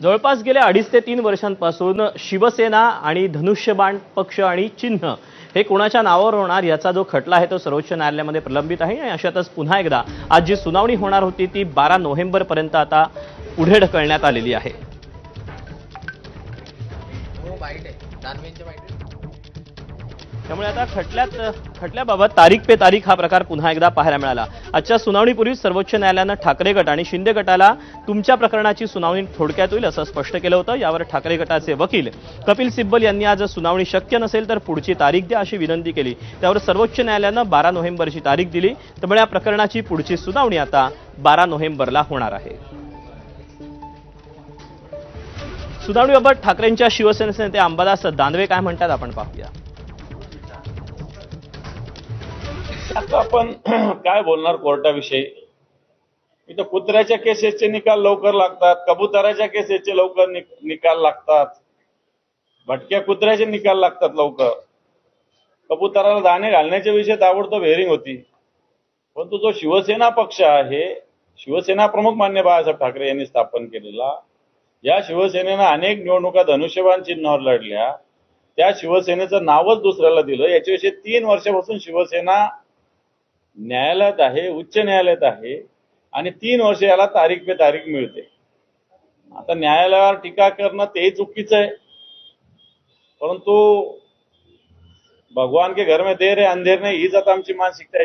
जवळपास गेल्या अडीच ते तीन वर्षांपासून शिवसेना आणि धनुष्यबाण पक्ष आणि चिन्ह हे कोणाच्या नावावर होणार याचा जो खटला आहे तो सर्वोच्च न्यायालयामध्ये प्रलंबित आहे आणि अशातच पुन्हा एकदा आज जी सुनावणी होणार होती ती बारा नोव्हेंबरपर्यंत आता पुढे ढकलण्यात आलेली आहे. त्यामुळे आता खटल्यात खटल्याबाबत तारीख पे तारीख हा प्रकार पुन्हा एकदा पाहायला मिळाला. आजच्या सुनावणीपूर्वी सर्वोच्च न्यायालयानं ठाकरे गट आणि शिंदे गटाला तुमच्या प्रकरणाची सुनावणी थोडक्यात होईल असं स्पष्ट केलं होतं. यावर ठाकरे गटाचे वकील कपिल सिब्बल यांनी आज सुनावणी शक्य नसेल तर पुढची तारीख द्या अशी विनंती केली. त्यावर सर्वोच्च न्यायालयानं बारा नोव्हेंबरची तारीख दिली. त्यामुळे या प्रकरणाची पुढची सुनावणी आता बारा नोव्हेंबरला होणार आहे. सुनावणीबाबत ठाकरेंच्या शिवसेनेचे नेते अंबादास दानवे काय म्हणतात आपण पाहूया. आता आपण काय बोलणार कोर्टाविषयी? इथं कुत्र्याच्या केसेसचे निकाल लवकर लागतात कबुतराच्या केसेसचे लवकर निकाल लागतात. भटक्या कुत्र्याचे निकाल लागतात लवकर. कबुतराला दाणे घालण्याच्या विषयी ताबडतोब हेरिंग होती. परंतु जो शिवसेना पक्ष आहे शिवसेना प्रमुख मान्य बाळासाहेब ठाकरे यांनी स्थापन केलेला या शिवसेनेनं अनेक निवडणुका धनुष्यबाण चिन्हावर लढल्या. त्या शिवसेनेचं नावच दुसऱ्याला दिलं. याच्याविषयी तीन वर्षापासून शिवसेना न्यायालयात आहे उच्च न्यायालयात आहे आणि तीन वर्ष याला तारीख पे तारीख मिळते. आता न्यायालयावर टीका करणं ते चुकीचं आहे. परंतु भगवान के घर में देर है अंधेर नाही हीच आता आमची मानसिकता आहे.